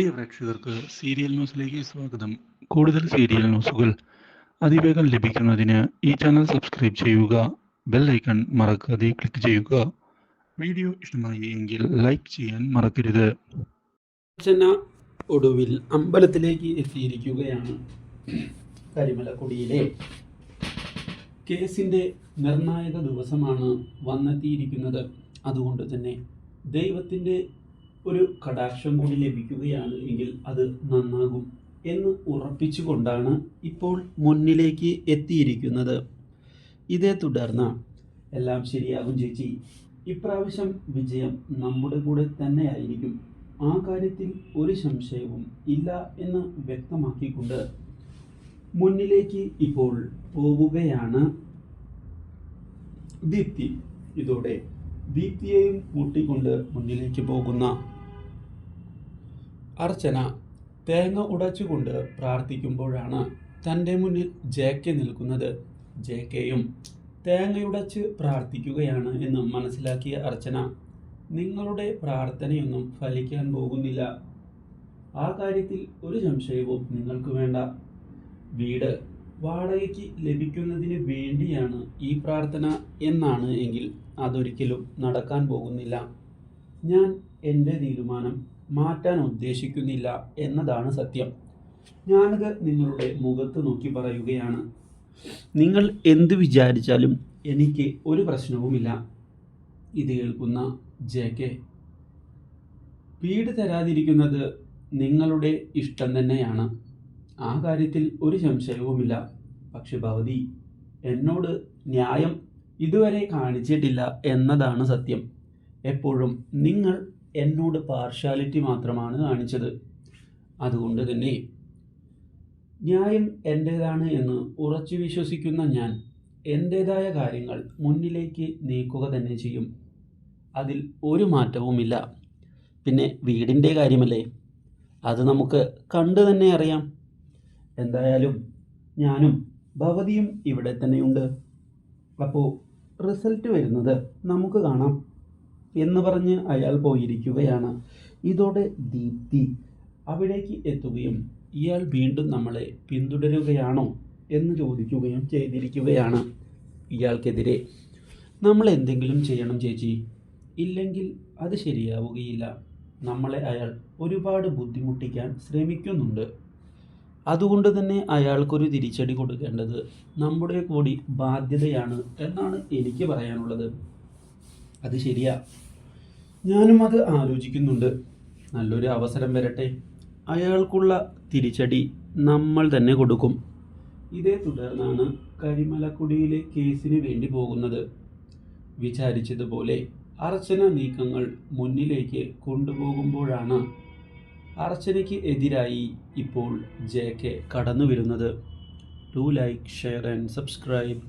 പ്രിയ പ്രേക്ഷകർക്ക് സീരിയൽ ന്യൂസിലേക്ക് സ്വാഗതം. കൂടുതൽ സീരിയൽ ന്യൂസുകൾ അതിവേഗം ലഭിക്കുന്നതിന് ഈ ചാനൽ സബ്സ്ക്രൈബ് ചെയ്യുക ബെൽ ഐക്കൺ മറക്കാതെ ക്ലിക്ക് ചെയ്യുക. വീഡിയോ ഇഷ്ടമായി എങ്കിൽ ലൈക്ക് ചെയ്യാൻ മറക്കരുത്. അർച്ചന ഒടുവിൽ അമ്പലത്തിലേക്ക് എത്തിയിരിക്കുകയാണ് കരിമലക്കുടിയിലെ. കേസിന്റെ നിർണായക ദിവസമാണ് വന്നെത്തിയിരിക്കുന്നത്. അതുകൊണ്ട് തന്നെ ദൈവത്തിന്റെ ഒരു കടാക്ഷം കൂടി ലഭിക്കുകയാണ് എങ്കിൽ അത് നന്നാകും എന്ന് ഉറപ്പിച്ചുകൊണ്ടാണ് ഇപ്പോൾ മുന്നിലേക്ക് എത്തിയിരിക്കുന്നത്. ഇതേ തുടർന്ന് എല്ലാം ശരിയാകും ചേച്ചി. ഇപ്രാവശ്യം വിജയം നമ്മുടെ കൂടെ തന്നെയായിരിക്കും. ആ കാര്യത്തിൽ ഒരു സംശയവും ഇല്ല എന്ന് വ്യക്തമാക്കിക്കൊണ്ട് മുന്നിലേക്ക് ഇപ്പോൾ പോവുകയാണ് ദീപ്തി. ഇതോടെ ദീപ്തിയെയും കൂട്ടിക്കൊണ്ട് മുന്നിലേക്ക് പോകുന്ന. അർച്ചന തേങ്ങ ഉടച്ചുകൊണ്ട് പ്രാർത്ഥിക്കുമ്പോഴാണ് തന്റെ മുന്നിൽ ജെ കെ നിൽക്കുന്നത്. ജെ കെയും തേങ്ങയുടച്ച് പ്രാർത്ഥിക്കുകയാണ് എന്ന് മനസ്സിലാക്കിയ അർച്ചന നിങ്ങളുടെ പ്രാർത്ഥനയൊന്നും ഫലിക്കാൻ പോകുന്നില്ല. ആ കാര്യത്തിൽ ഒരു സംശയവും നിങ്ങൾക്ക് വേണ്ട. വീട് വാടകയ്ക്ക് ലഭിക്കുന്നതിന് വേണ്ടിയാണ് ഈ പ്രാർത്ഥന എന്നാണ് എങ്കിൽ അതൊരിക്കലും നടക്കാൻ പോകുന്നില്ല. ഞാൻ എന്റെ തീരുമാനം മാറ്റാൻ ഉദ്ദേശിക്കുന്നില്ല എന്നതാണ് സത്യം. ഞാനത് നിങ്ങളുടെ മുഖത്ത് നോക്കി പറയുകയാണ്. നിങ്ങൾ എന്ത് വിചാരിച്ചാലും എനിക്ക് ഒരു പ്രശ്നവുമില്ല. ഇത് കേൾക്കുന്ന ജെ കെ. വീട് തരാതിരിക്കുന്നത് നിങ്ങളുടെ ഇഷ്ടം തന്നെയാണ്. ആ കാര്യത്തിൽ ഒരു സംശയവുമില്ല. പക്ഷെ ഭവതി എന്നോട് ന്യായം ഇതുവരെ കാണിച്ചിട്ടില്ല എന്നതാണ് സത്യം. എപ്പോഴും നിങ്ങൾ എന്നോട് പാർഷ്യാലിറ്റി മാത്രമാണ് കാണിച്ചത്. അതുകൊണ്ട് തന്നെ ന്യായം എന്റേതാണ് എന്ന് ഉറച്ചു വിശ്വസിക്കുന്ന ഞാൻ എന്റേതായ കാര്യങ്ങൾ മുന്നിലേക്ക് നീക്കുക തന്നെ ചെയ്യും. അതിൽ ഒരു മാറ്റവുമില്ല. പിന്നെ വീടിന്റെ കാര്യമല്ലേ? അത് നമുക്ക് കണ്ടു തന്നെ അറിയാം. എന്തായാലും ഞാനും ഭവതിയും ഇവിടെ തന്നെയുണ്ട്. അപ്പോൾ റിസൾട്ട് വരുന്നത് നമുക്ക് കാണാം എന്ന് പറഞ്ഞ് അയാൾ പോയിരിക്കുകയാണ്. ഇതോടെ ദീപ്തി അവിടേക്ക് എത്തുകയും ഇയാൾ വീണ്ടും നമ്മളെ പിന്തുടരുകയാണോ എന്ന് ചോദിക്കുകയും ചെയ്തിരിക്കുകയാണ്. ഇയാൾക്കെതിരെ നമ്മൾ എന്തെങ്കിലും ചെയ്യണം ചേച്ചി. ഇല്ലെങ്കിൽ അത് ശരിയാവുകയില്ല. നമ്മളെ അയാൾ ഒരുപാട് ബുദ്ധിമുട്ടിക്കാൻ ശ്രമിക്കുന്നുണ്ട്. അതുകൊണ്ട് തന്നെ അയാൾക്കൊരു തിരിച്ചടി കൊടുക്കേണ്ടത് നമ്മുടെ കൂടി ബാധ്യതയാണ് എന്നാണ് എനിക്ക് പറയാനുള്ളത്. അത് ശരിയാ. ഞാനും അത് ആലോചിക്കുന്നുണ്ട്. നല്ലൊരു അവസരം വരട്ടെ. അയാൾക്കുള്ള തിരിച്ചടി നമ്മൾ തന്നെ കൊടുക്കും. ഇതേ തുടർന്നാണ് കരിമലക്കുടിയിലെ കേസിന് വേണ്ടി പോകുന്നത്. വിചാരിച്ചതുപോലെ അർച്ചന നീക്കങ്ങൾ മുന്നിലേക്ക് കൊണ്ടുപോകുമ്പോഴാണ് അർച്ചനയ്ക്ക് എതിരായി ഇപ്പോൾ ജെ കെ കടന്നു വരുന്നത് to like share and subscribe